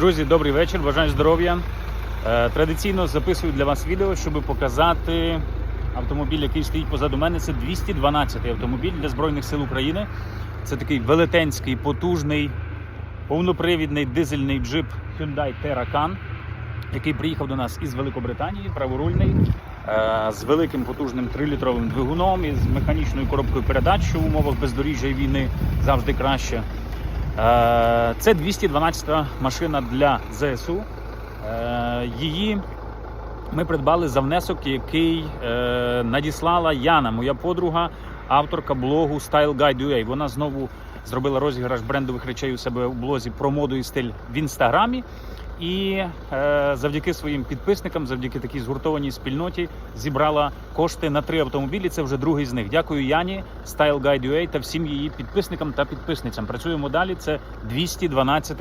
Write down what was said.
Друзі, добрий вечір, бажаю здоров'я. Е, Традиційно записую для вас відео, щоб показати автомобіль, який стоїть позаду мене. Це 212-й автомобіль для Збройних сил України. Це такий велетенський, потужний, повнопривідний дизельний джип Hyundai Terracan, який приїхав до нас із Великобританії, праворульний, е, з великим потужним 3-літровим двигуном і з механічною коробкою передач, що в умовах бездоріжжя і війни завжди краще. Е, Це 212 машина для ЗСУ. Е, Її ми придбали за внесок, який е, надіслала Яна, моя подруга, авторка блогу Style Guide Вона знову зробила розіграш брендових речей у себе у блозі про моду і стиль в інстаграмі. І е, завдяки своїм підписникам, завдяки такій згуртованій спільноті, зібрала кошти на три автомобілі. Це вже другий з них. Дякую Яні, Style Guide UA та всім її підписникам та підписницям. Працюємо далі. Це 212